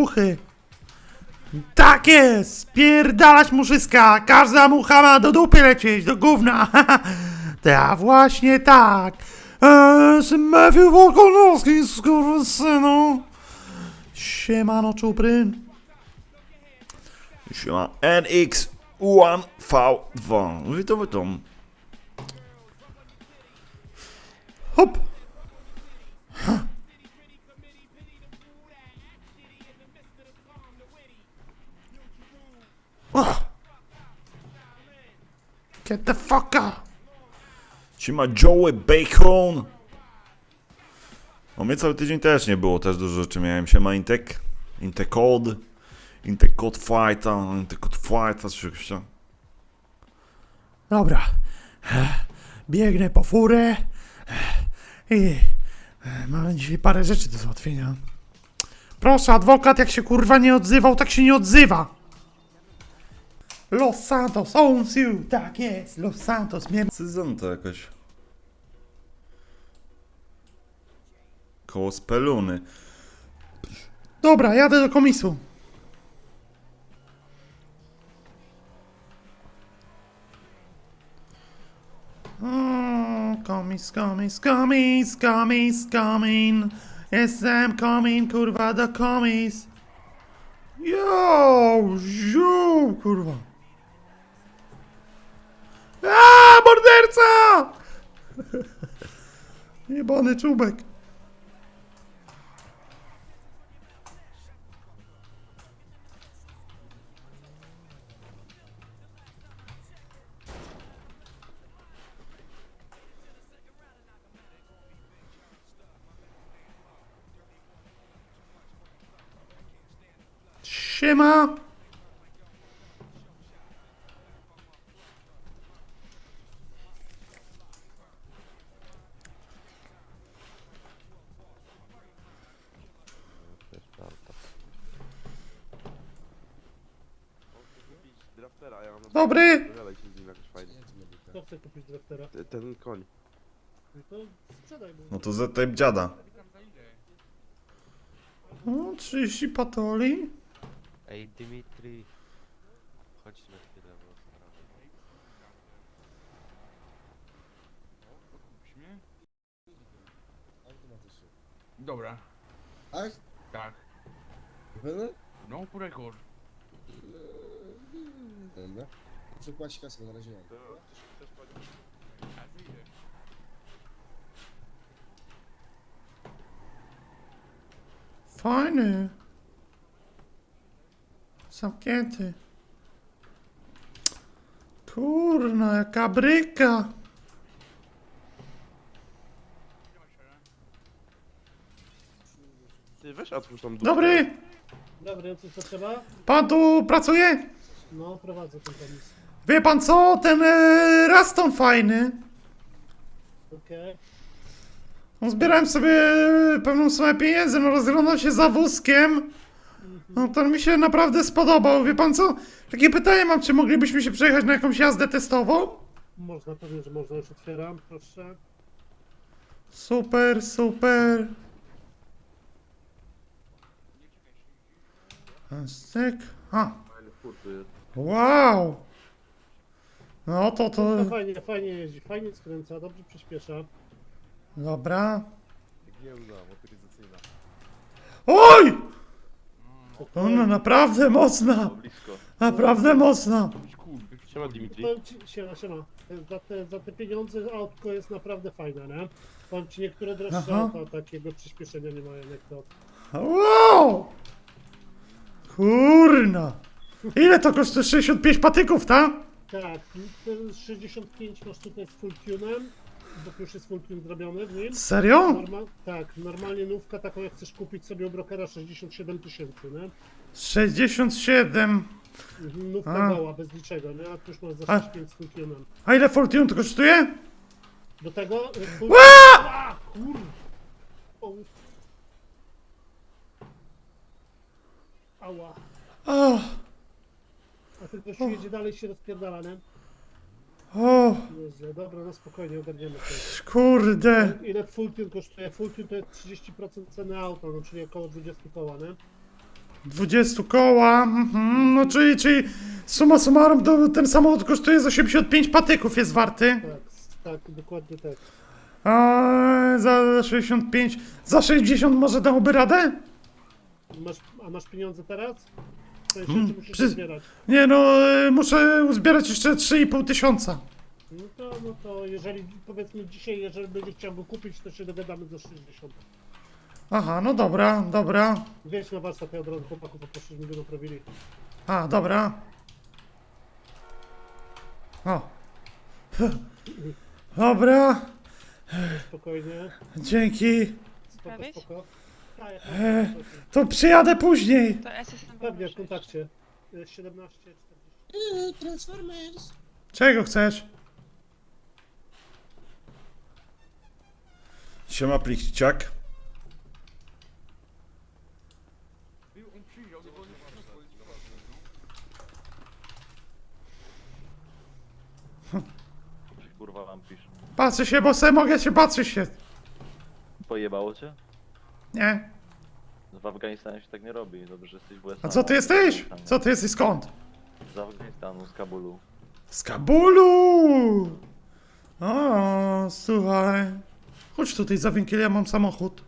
puchy. Tak jest! Spierdalać muszyska! Każda mucha ma do dupy lecieć, do gówna! Ta właśnie tak! Eee, z Matthew Wolkonowski, skurwysynu! Siemano, czupryn. Siema NX1V2. Witam, witam. Hop! Oh. Get the fuck out! Siema Joey Bacon. O mnie cały tydzień też nie było, też dużo rzeczy miałem. Siema Intek. Intekod. Intekod Fighta. Intekod Fighta, coś jakoś tam. Dobra. Biegnę po furę. I mamy dzisiaj parę rzeczy do załatwienia. Proszę, adwokat, jak się kurwa nie odzywał, tak się nie odzywa. Los Santos owns you. Tak jest, Los Santos mnie Cyzon to jakoś. Koło speluny. Dobra, jadę do komisu. O, komis, komis, komis, komis, komin. Jestem komin, kurwa, do komis. Jo, ziu, kurwa. A, morderca! Jebany czubek. Siema! Draftera, ja mam Dobry! Gadaj się z nim jakoś fajnie. Kto chce kupić draftera? Te- Ten koń. No to sprzedaj mu. No to Z-Type dziada. O, 30 patoli. Ej, Dimitri, chodź na chwilę, bo sprawa. Dobra, Tak? tak. Pewne? No, po rekord. Muszę płacić kasę, na razie nie mam. A wyjdę. Fajny. Zamknięty. Kurna, jaka bryka. Ty weź otwórz dupę. Dobry! Dobry, trzeba? Pan tu pracuje? No, prowadzę ten tenis. Wie pan co? Ten e, Raston fajny. Okej. No, zbierałem sobie pewną sumę pieniędzy, no rozglądał się za wózkiem. No to mi się naprawdę spodobał. Wie pan co? Takie pytanie mam, czy moglibyśmy się przejechać na jakąś jazdę testową? Można, pewnie, że można. Już otwieram, proszę. Super, super. Styk. A, Fajny furt tu jest. Wow. No to to... No fajnie, fajnie jeździ, fajnie skręca, dobrze przyspiesza. Dobra. Giełda motoryzacyjna. Oj! Ona naprawdę mocna. Blisko. Naprawdę mocna. Siema Dimitri. Powiem ci, siema, siema. Za te, za te pieniądze autko jest naprawdę fajne, nie? Powiem ci, niektóre droższe Aha. auta takiego przyspieszenia nie mają jak to. Wow! Kurna. Ile to kosztuje? 65 patyków, tak? Tak, ten 65 masz tutaj z full tunem, bo już jest full tune zrobiony w nim. Serio? Normal, tak, normalnie nówka taką jak chcesz kupić sobie u brokera 67 tysięcy, nie? 67. Mhm, Nówka A. mała, bez niczego, nie? A tu już masz za A. 65 z full tunem. A ile Fortune to kosztuje? Do tego... y, Full... A, kur... O. Ała. O, Gościu jedzie dalej się rozpierdala, nie? o, Jezu, dobra, no spokojnie, ogarniemy to. kurde. Ile full tune kosztuje? Full tune to jest 30% ceny auta, no czyli około 20 koła, nie? 20 koła, mhm, no czyli, czyli summa summarum to ten samochód kosztuje z 85 patyków jest warty. Tak, s- tak, dokładnie tak. A za 65, za 60 może dałby radę? Masz, a masz pieniądze teraz? W sensie, Mm, czy musisz przy- zbierać? Nie no, y, muszę uzbierać jeszcze 3,5 tysiąca. No to, no to jeżeli, powiedzmy dzisiaj, jeżeli będziesz chciał go kupić, to się dogadamy za 60. Aha, no dobra, dobra. Wejdź na warsztat, ja od razu chłopaków poproszę, żeby mi go naprawili. A, dobra. O. Dobra, Spokojnie, dzięki. spoko, spoko. E. To przyjadę później. To SSM Pewnie, w kontakcie. Y, 17, 40. Yy, Transformers. Czego chcesz? Siema plichciak. Kurwa wam pisz. Patrzę się, bo se mogę się patrzeć się. Pojebało cię? Nie. W Afganistanie się tak nie robi. Dobrze, że jesteś w USA. A co ty jesteś? Co ty jesteś skąd? Z Afganistanu, z Kabulu. Z Kabulu! O, słuchaj. Chodź tutaj za winkiel, ja mam samochód.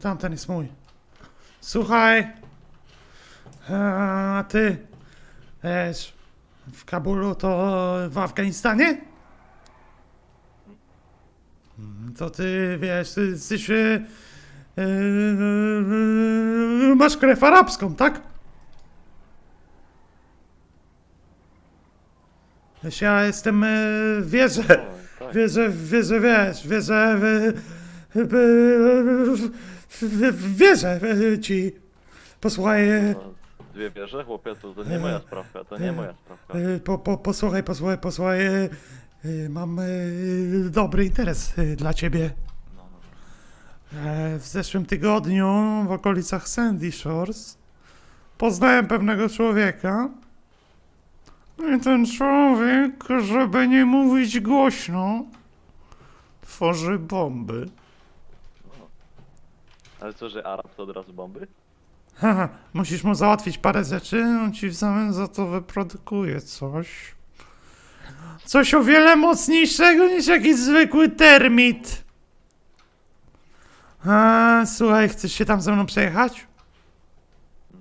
Tamten jest mój. Słuchaj. A ty. Wiesz, w Kabulu to w Afganistanie? To ty wiesz, ty jesteś. e, e, masz krew arabską, tak? Wiesz, ja jestem. e, wierzę. Tak. Wierzę, wierzę, wiesz, wierzę. Wierzę ci. Posłuchaj. E, No, Dwie wieże, chłopie, to, to nie moja sprawka, to nie moja sprawka. e, Po, po, posłuchaj, posłuchaj, posłuchaj. e, e, Mam e, dobry interes e, dla ciebie. No, no. E, W zeszłym tygodniu w okolicach Sandy Shores poznałem pewnego człowieka. I ten człowiek, żeby nie mówić głośno, tworzy bomby. Ale co, że Arab to od razu bomby? Haha, musisz mu załatwić parę rzeczy, on ci w zamian za to wyprodukuje coś. Coś o wiele mocniejszego niż jakiś zwykły termit. A, słuchaj, chcesz się tam ze mną przejechać?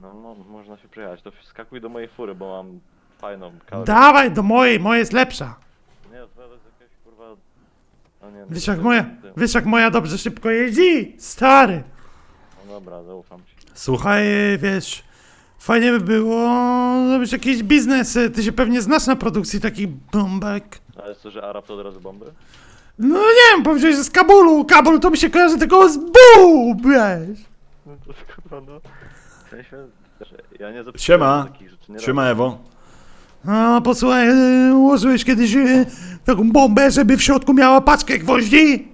No, no, można się przejechać, to skakuj do mojej fury, bo mam fajną kawę. Dawaj do mojej, moja jest lepsza. Nie, to jest jakaś kurwa... No nie, no Wiesz to jak ty- moja, wiesz jak moja dobrze szybko jeździ? Stary. No dobra, zaufam ci. Słuchaj, wiesz, fajnie by było zrobić jakiś biznes. Ty się pewnie znasz na produkcji takich bombek. Ale co, że Arab to od razu bomby? No nie wiem, powiedziałeś, że z Kabulu. Kabul to mi się kojarzy tylko z BUM, wiesz. No to kurwa, no. W sensie, że ja nie zapisuję Siema. takich rzeczy, nie Siema robię. Ewo. No, posłuchaj, e, ułożyłeś kiedyś e, taką bombę, żeby w środku miała paczkę gwoździ?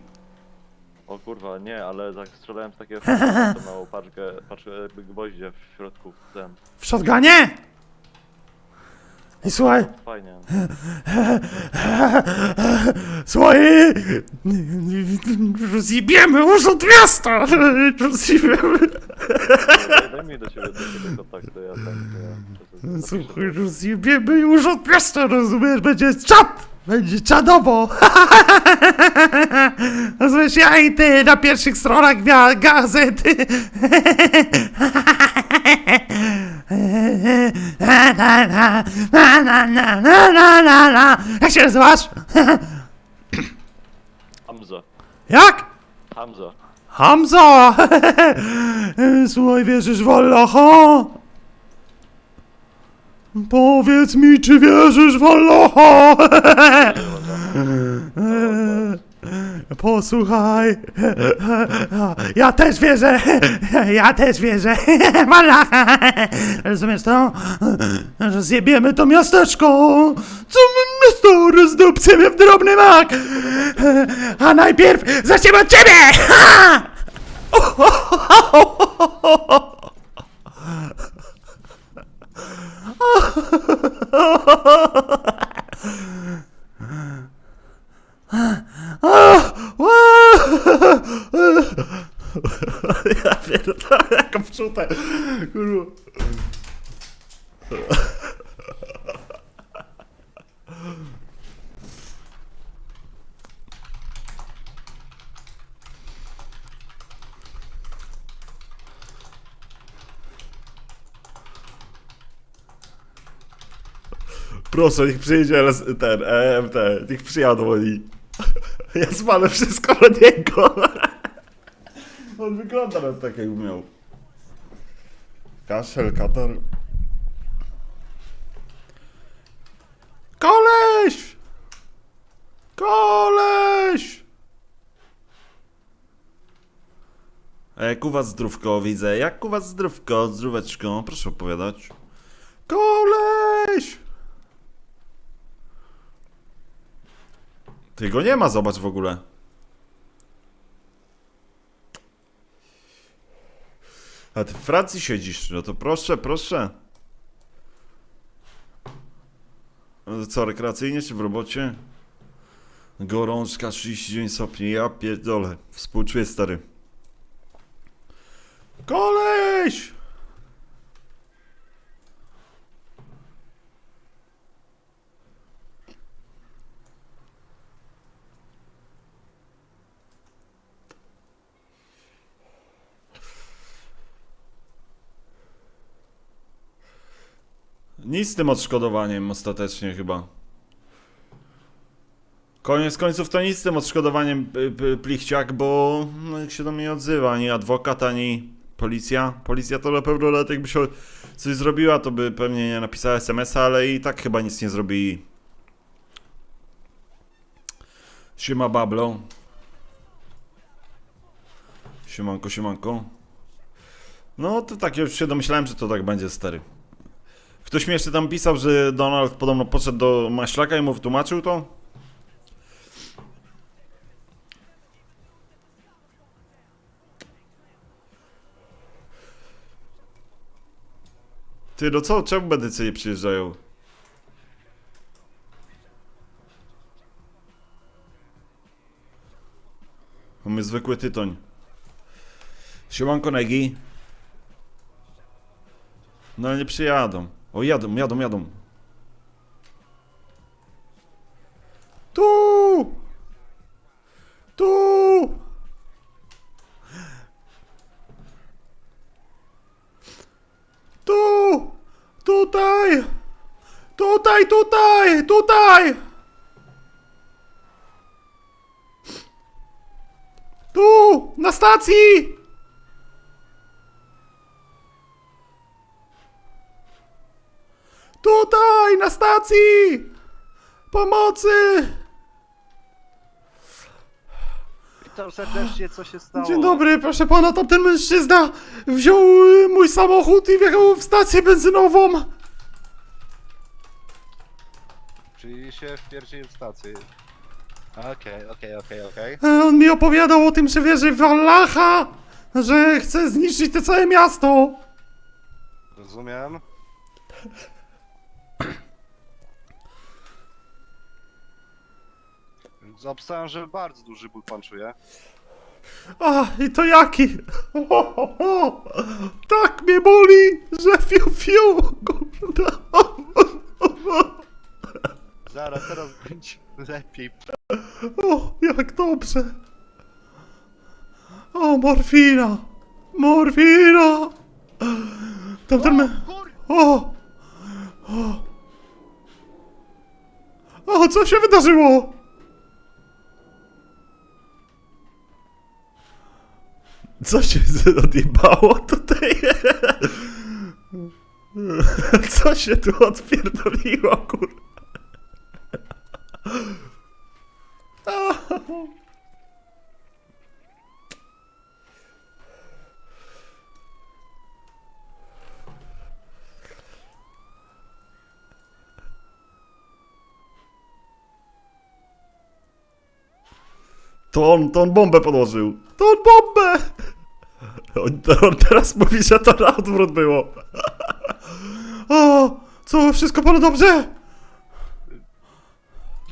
O kurwa, nie, ale tak strzelałem z takiego to małą paczkę, paczkę jakby gwoździe w środku, ten. W shotgunie? I słuchaj, Fajnie. słuchaj, rozjebiemy urząd miasta, rozjebiemy. Daj, daj mi do ciebie, do ciebie kontakt, to ja tak, ja, to- to- Słuchaj, rozjebiemy urząd miasta, rozumiesz, będzie czad, będzie czadowo! Rozumiesz, ja i ty na pierwszych stronach gazet! Jak się nazywasz? Hamza. Jak? Hamza. Hamza! Słuchaj, wierzysz w Allaha? Powiedz mi, czy wierzysz w Allaha? Posłuchaj, ja też wierzę, ja też wierzę w Allaha. Rozumiesz to? Że zjebiemy to miasteczko, co miasto rozdupcymy w drobny mak. A najpierw zaczniemy od ciebie! Ha! Ja pierdolę, jaką wczutę. Kurwa. Proszę, niech przyjdzie LS, ten EMT, niech przyjadą oni. Ja spalę wszystko na niego. On wygląda na tak jakby miał. Kaszel, katar. Koleś! Koleś! A jak u was zdrówko widzę? Jak u was zdrówko? Zdróweczko, proszę opowiadać. Koleś! Ty go nie ma, zobacz w ogóle. A ty w Francji siedzisz, no to proszę, proszę. Co, rekreacyjnie czy w robocie? Gorączka 39 stopni, ja pierdolę. Współczuję, stary. Koleś! Nic z tym odszkodowaniem ostatecznie chyba. Koniec końców to nic z tym odszkodowaniem plichciak, bo no, jak się do mnie nie odzywa ani adwokat, ani policja. Policja to na pewno nawet jakby się coś zrobiła, to by pewnie nie napisała SMS-a, ale i tak chyba nic nie zrobili. Siema Bablo. Siemanko, siemanko. No to tak, już się domyślałem, że to tak będzie stary. Ktoś mi jeszcze tam pisał, że Donald podobno podszedł do Maślaka i mu wytłumaczył to? Ty, no co? Czemu medycy nie przyjeżdżają? Mamy zwykły tytoń. Siemanko Negi. No ale nie przyjadą. O, jadą, jadą, jadą. Tu! Tu! Tu! Tutaj! Tutaj, tutaj! Tutaj! Tu! Na stacji! Tutaj, na stacji! Pomocy! Witam serdecznie, co się stało? Dzień dobry, proszę pana, tamten mężczyzna wziął y, mój samochód i wjechał w stację benzynową. Czyli się wpierdził w stację. Okej, okej, okej, okej. E, On mi opowiadał o tym, że wierzy w Allaha, że chce zniszczyć to całe miasto. Rozumiem. Obstałem, że bardzo duży ból pan czuje. A, i to jaki? O, o, o. Tak mnie boli, że fiu, fiu, kurde. Zaraz, teraz będzie lepiej. O, jak dobrze. O, morfina. Morfina. Tamten me... O! O! O, co się wydarzyło? Co się odjebało tutaj? Co się tu odpierdoliło, kur... To on, to on bombę podłożył. To on bombę! On, teraz mówi, że to na odwrót było. O, co, wszystko panu dobrze?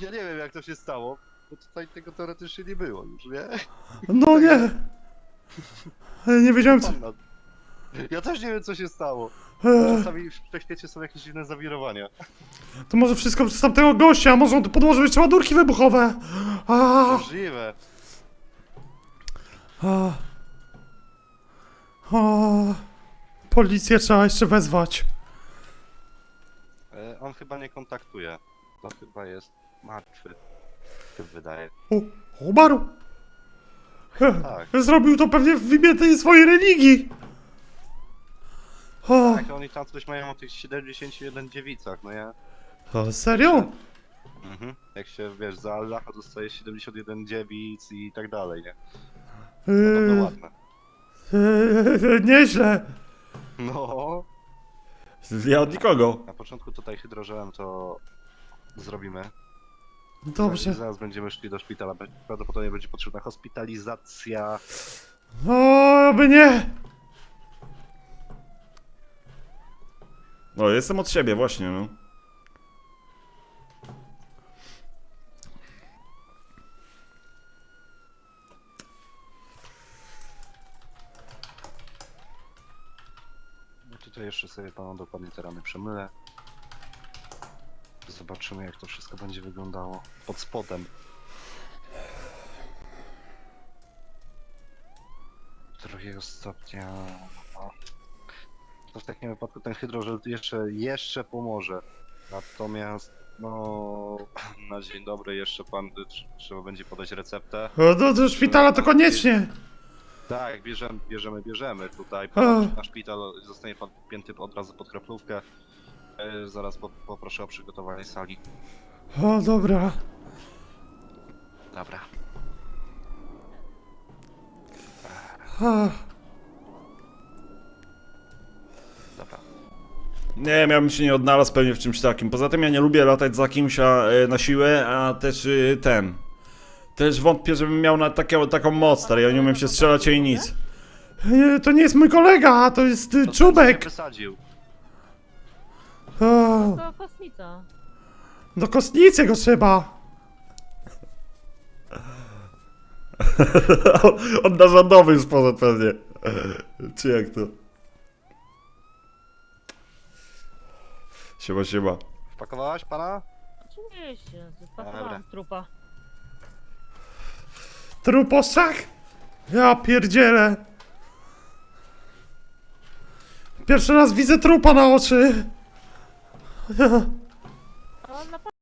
Ja nie wiem, jak to się stało, bo tutaj tego teoretycznie nie było już, nie? No nie. Nie wiedziałem co... Ja też nie wiem co się stało. Czasami w wszechświecie są jakieś dziwne zawirowania. To może wszystko przez tamtego gościa, może on tu podłożył jeszcze ładunki wybuchowe. A, Możliwe. a, a, policję trzeba jeszcze wezwać. E, On chyba nie kontaktuje. To chyba jest martwy. Się wydaje. O, umarł. Tak. Zrobił to pewnie w imię tej swojej religii. O, Tak, oni tam coś mają o tych 71 dziewicach, no ja. ale serio? Mhm. Jak się wiesz, za Allaha dostaje 71 dziewic i tak dalej, nie? E, Podobno ładne. E, nieźle. No. Ja od nikogo. Na początku tutaj hydrożelem to zrobimy. Dobrze. Zaraz będziemy szli do szpitala. Be- Prawdopodobnie będzie potrzebna hospitalizacja. O, by nie. No, jestem od siebie, właśnie, no. No tutaj jeszcze sobie panu dokładnie te rany przemylę. Zobaczymy jak to wszystko będzie wyglądało pod spodem. Drugiego stopnia. no. To w takim wypadku ten hydrożel jeszcze, jeszcze pomoże. Natomiast no na dzień dobry jeszcze pan tr- trzeba będzie podać receptę. O, do, do szpitala to koniecznie. Tak, bierzemy, bierzemy, bierzemy. Tutaj pan na szpital zostanie pan pięty od razu pod kroplówkę. E, Zaraz po, poproszę o przygotowanie sali. O, dobra. Dobra. A, Dobra. Nie, ja bym się nie odnalazł pewnie w czymś takim. Poza tym ja nie lubię latać za kimś a, e, na siłę, a też y, ten. Też wątpię, żebym miał na takie, taką moc, stary. Ja nie umiem się strzelać i nic. e, to nie jest mój kolega, to jest y, To czubek. Nie wysadził. O, To do kostnicy go trzeba. On na rządowy już poszedł pewnie. Czy jak to? Siema, siema. Wpakowałaś pana? Oczywiście, Dobra. zapakowałam trupa. Truposach? Ja pierdzielę. Pierwszy raz widzę trupa na oczy. A on na